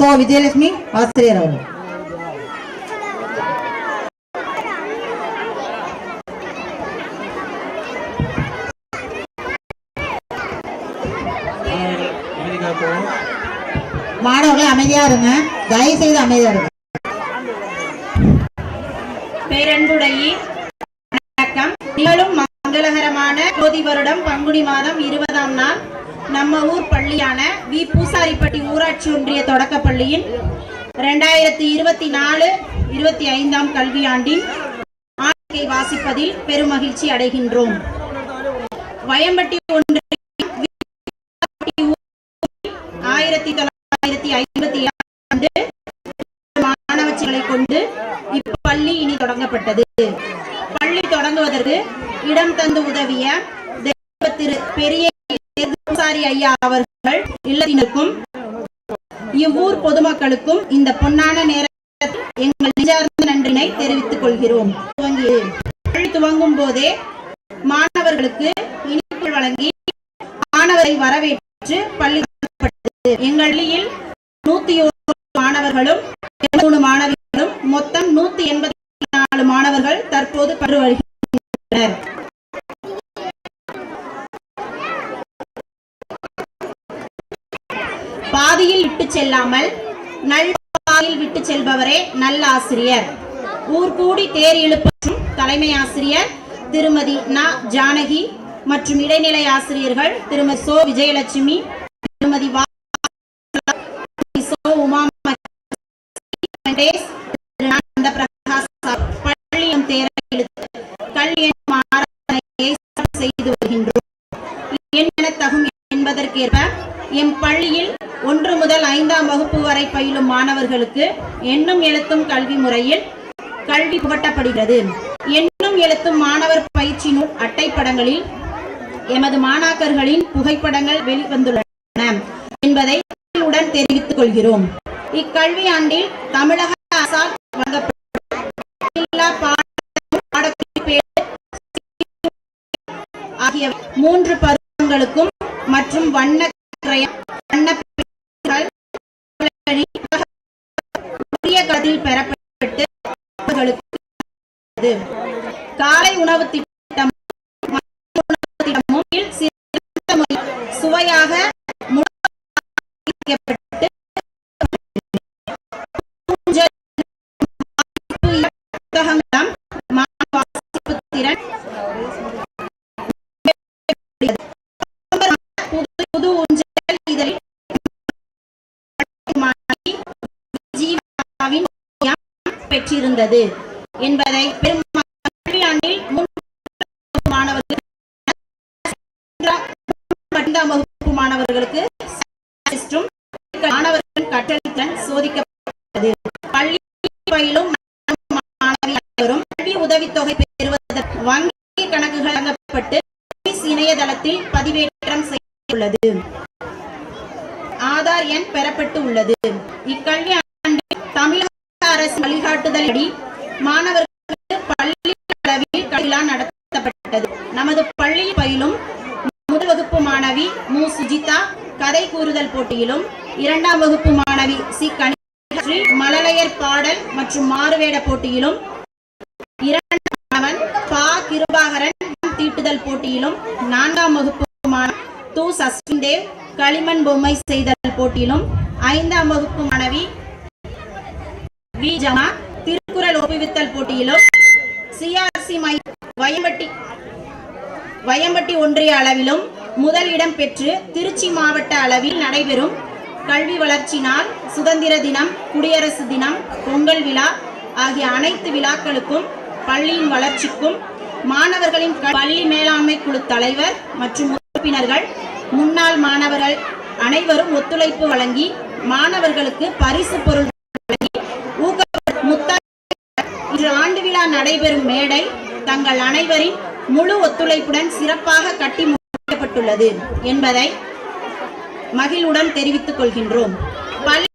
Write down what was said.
So Vijayalakshmi ஆசிரியர் அவர்கள். மாணவர்கள் அமைதியா இருங்க. தயவு செய்து அமைதியா இருங்க. பேரன்புடைய வணக்கம். நிகழும் மங்களகரமான ஜோதி வருடம் பங்குனி மாதம் இருபதாம் நாள். நம்ம ஊர் பள்ளியான வி. பூசாரிப்பட்டி ஊராட்சி ஒன்றிய தொடக்கப் பள்ளியின் ரெண்டாயிரத்தி இருபத்தி நாலு இருபத்தி ஐந்தாம் கல்வியாண்டின் ஆண்டிகை வாசிப்பதில் பெருமகிழ்ச்சி அடைகின்றோம். வயம்பட்டி ஒன்றிய ஆயிரத்தி தொள்ளாயிரத்தி ஐம்பத்தி ஆண்டு மாணவச்சிகளை கொண்டு இப்பள்ளி இனி தொடங்கப்பட்டது. பள்ளி தொடங்குவதற்கு இடம் தந்து உதவிய தெய்வ திரு பெரிய ஐயா அவர்கள் இல்லத்தினருக்கும் இவ்வூர் பொதுமக்களுக்கும் இந்த பொன்னான நேரத்தில் எங்கள் நெஞ்சார்ந்த நன்றினை தெரிவித்துக் கொள்கிறோம். துவங்கும் போதே மாணவர்களுக்கு இனிப்பு வழங்கி மாணவரை வரவேற்று பள்ளி எங்கள் பள்ளியில் நூத்தி ஒரு மாணவர்களும் மூணு மாணவிகளும் மொத்தம் நூத்தி எண்பத்தி நாலு மாணவர்கள் தற்போது பரு வருகின்றனர் பாதியில் விட்டு செல்லாமல் நல் பாதையில் விட்டு செல்பவரே நல்ல ஆசிரியர். ஊர் கூடி தேர் இழுப்பும் தலைமை ஆசிரியர் திருமதி நா. ஜானகி மற்றும் இடைநிலை ஆசிரியர்கள் திருமதி சோ. விஜயலட்சுமி திருமதி சோ. உமா வெங்கடேஷ், திரு. பிரகாஷ் சார். பள்ளியும் இழுத்து கல்வி செய்து வருகின்றோம். என்ன தகும் என்பதற்கேற்ப எம் பள்ளியில் ஒன்று முதல் ஐந்தாம் வகுப்பு வரை பயிலும் மாணவர்களுக்கு எண்ணும் எழுத்தும் கல்வி முறையில் கல்வி புகட்டப்படுகிறது. எண்ணும் எழுத்தும் மாணவர் பயிற்சி நூல் அட்டைப்படங்களில் எமது மாணாக்கர்களின் புகைப்படங்கள் வெளிவந்துள்ளன என்பதை உடன் தெரிவித்துக் கொள்கிறோம். இக்கல்வி ஆண்டில் தமிழக அரசால் வழங்கப்பட்டுள்ள ஆகிய மூன்று பருவங்களுக்கும் மற்றும் வண்ண வண்ண உரிய பெறப்பட்டு காலை உணவு திட்டம் சுவையாக புத்தகங்களும் பெற்றிருந்தது என்பதை பெரும் கல்வியாண்டில் மாணவர்களுக்கு மாணவர்கள் பத்தாம் மாணவர்களுக்கு மாணவர்களின் கற்றல் சோதிக்கப்பட்டது. பள்ளி பயிலும் மாணவி கல்வி உதவித்தொகை பெறுவதற்கு வங்கி கணக்குகள் வழங்கப்பட்டு இணையதளத்தில் பதிவேற்றம் செய்யப்பட்டுள்ளது. ஆதார் எண் பெறப்பட்டு உள்ளது. இக்கல்வி ஆண்டு தமிழக அரசு வழிகாட்டுதல்படி மாணவர்களுக்கு பள்ளி அளவில் கல்விழா நடத்தப்பட்டது. நமது பள்ளியில் பயிலும் முதல் வகுப்பு மாணவி மு. சுஜிதா கதை கூறுதல் போட்டியிலும் இரண்டாம் வகுப்பு மாணவி சி. கணி மழலையர் பாடல் மற்றும் மாறுவேட போட்டியிலும் இரண்டாம் மாணவன் பா. கிருபாகரன் தீட்டுதல் போட்டியிலும் நான்காம் வகுப்பு மாணவன் து. சஸ்வின் தேவ் களிமண் பொம்மை செய்தல் போட்டியிலும் ஐந்தாம் வகுப்பு மாணவி ஜமா திருக்குறள் ஒப்புவித்தல் போட்டியிலும் சிஆர்சி மை வயம்பட்டி வயம்பட்டி ஒன்றிய அளவிலும் முதல் இடம் பெற்று திருச்சி மாவட்ட அளவில் நடைபெறும் கல்வி வளர்ச்சி நாள் சுதந்திர தினம் குடியரசு தினம் பொங்கல் விழா ஆகிய அனைத்து விழாக்களுக்கும் பள்ளியின் வளர்ச்சிக்கும் மாணவர்களின் பள்ளி மேலாண்மை குழு தலைவர் மற்றும் உறுப்பினர்கள் முன்னாள் மாணவர்கள் அனைவரும் ஒத்துழைப்பு வழங்கி மாணவர்களுக்கு பரிசு பொருள் வழங்கி ஊக்க முத்த இன்று ஆண்டு விழா நடைபெறும் மேடை தங்கள் அனைவரின் முழு ஒத்துழைப்புடன் சிறப்பாக கட்டி முடிக்கப்பட்டுள்ளது என்பதை மகிழ்வுடன் தெரிவித்துக் கொள்கின்றோம்.